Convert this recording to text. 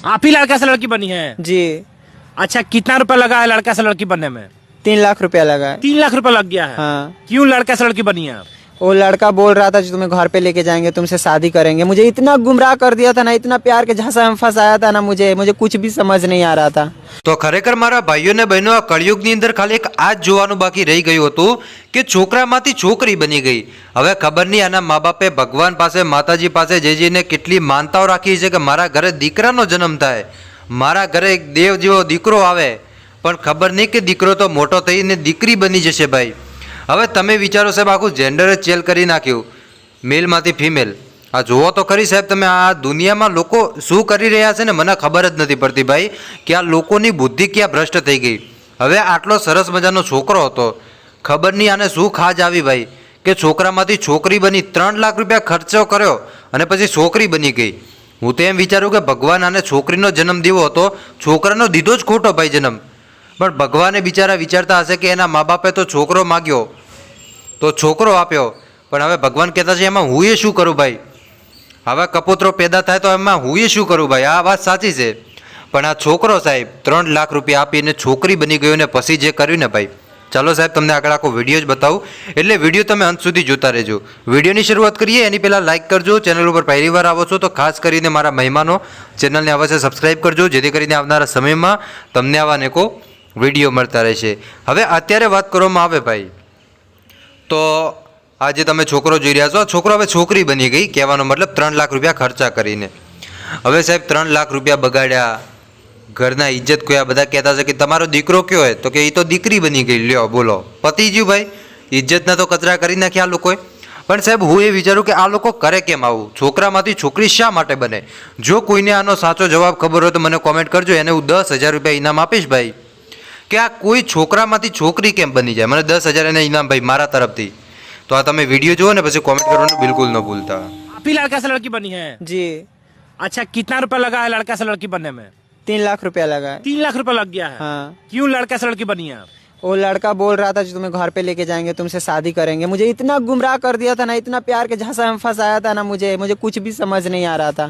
आप ही लड़का से लड़की बनी है जी अच्छा कितना रुपया लगा है लड़का से लड़की बनने में तीन लाख रुपया लगा है तीन लाख रुपया लग गया है हाँ क्यों लड़का से लड़की बनी है आप? वो लड़का बोल रहा था जो तुम्हें घर पे लेके जाएंगे तुमसे शादी करेंगे मुझे इतना गुमराह कर दिया था ना इतना प्यार के झांसा में फंसाया था ना मुझे मुझे कुछ भी समझ नहीं आ रहा था તો ખરેખર મારા ભાઈઓ ને બહેનો આ કળિયુગની અંદર ખાલી એક આ જ જોવાનું બાકી રહી ગયું હતું કે છોકરામાંથી છોકરી બની ગઈ હવે ખબર નહીં આના મા બાપે ભગવાન પાસે માતાજી પાસે જઈ જઈને કેટલી માનતાઓ રાખી છે કે મારા ઘરે દીકરાનો જન્મ થાય મારા ઘરે એક દેવ જેવો દીકરો આવે પણ ખબર નહીં કે દીકરો તો મોટો થઈને દીકરી બની જશે ભાઈ હવે તમે વિચારો સાહેબ, આખું જેન્ડર જ ચેલ કરી નાખ્યું. મેલમાંથી ફિમેલ આ જુઓ તો ખરી સાહેબ તમે, આ દુનિયામાં લોકો શું કરી રહ્યા છે ને મને ખબર જ નથી પડતી ભાઈ, કે આ લોકોની બુદ્ધિ ક્યાં ભ્રષ્ટ થઈ ગઈ. હવે આટલો સરસ મજાનો છોકરો હતો, ખબર નહીં આને શું ખાજ આવી ભાઈ, કે છોકરામાંથી છોકરી બની, ત્રણ લાખ રૂપિયા ખર્ચો કર્યો અને પછી છોકરી બની ગઈ. હું તો એમ વિચારું કે ભગવાન આને છોકરીનો જન્મ દીવો હતો, છોકરાનો દીધો જ ખોટો ભાઈ જન્મ. પણ ભગવાને બિચારા વિચારતા હશે કે એના મા બાપે તો છોકરો માગ્યો, તો છોકરો આપ્યો. પણ હવે ભગવાન કહેતા છે, એમાં હું એ શું કરું ભાઈ? હવે કપોતરો પેદા થાય તો એમાં હું એ શું કરું ભાઈ? આ વાત સાચી છે. પણ આ છોકરો સાહેબ ત્રણ લાખ રૂપિયા આપીને છોકરી બની ગયો ને પછી જે કર્યું ને ભાઈ? ચાલો સાહેબ, તમને આગળ આખો વીડિયો જ બતાવું. એટલે વીડિયો તમે અંત સુધી જોતા રહેજો. વિડીયોની શરૂઆત કરીએ, એની પહેલાં લાઇક કરજો, ચેનલ ઉપર પહેલી વાર આવો છો તો ખાસ કરીને મારા મહેમાનો ચેનલને અવશ્ય સબસ્ક્રાઇબ કરજો, જેથી કરીને આવનારા સમયમાં તમને આવા અનેકો વીડિયો મળતા રહેશે હવે અત્યારે વાત કરવામાં આવે ભાઈ, તો આજે તમે છોકરો જોઈ રહ્યા છો. છોકરો હવે છોકરી બની ગઈ, કહેવાનો મતલબ ત્રણ લાખ રૂપિયા ખર્ચા કરીને. હવે સાહેબ, ત્રણ લાખ રૂપિયા બગાડ્યા, ઘરના ઇજ્જત કોયા બધા કહેતા છે કે તમારો દીકરો કયો હોય તો કે એ તો દીકરી બની ગઈ. લ્યો, બોલો. પતી ગયું ભાઈ, ઇજ્જતના તો કચરા કરી નાખ્યા આ લોકોએ. પણ સાહેબ, હું એ વિચારું કે આ લોકો કરે કેમ આવું? છોકરામાંથી છોકરી શા માટે બને? જો કોઈને આનો સાચો જવાબ ખબર હોય તો મને કોમેન્ટ કરજો. એને હું દસ હજાર રૂપિયા ઇનામ આપીશ ભાઈ. કે આ કોઈ છોકરામાંથી છોકરી કેમ બની જાય મને દસ હજાર એને ઇનામ ભાઈ મારા તરફથી તો આ તમે વિડીયો જુઓ ને પછી કોમેન્ટ કરવાનું બિલકુલ ન ભૂલતા आप ही लड़का से लड़की बनी है जी अच्छा कितना रुपया लगा है लड़का से लड़की बनने में तीन लाख रुपया लगा है तीन लाख रुपया लग गया है हाँ क्यों लड़का से लड़की बनी है आप? वो लड़का बोल रहा था जो तुम्हें घर पे लेके जाएंगे तुमसे शादी करेंगे मुझे इतना गुमराह कर दिया था ना इतना प्यार के झांसा में फंसाया था ना मुझे मुझे कुछ भी समझ नहीं आ रहा था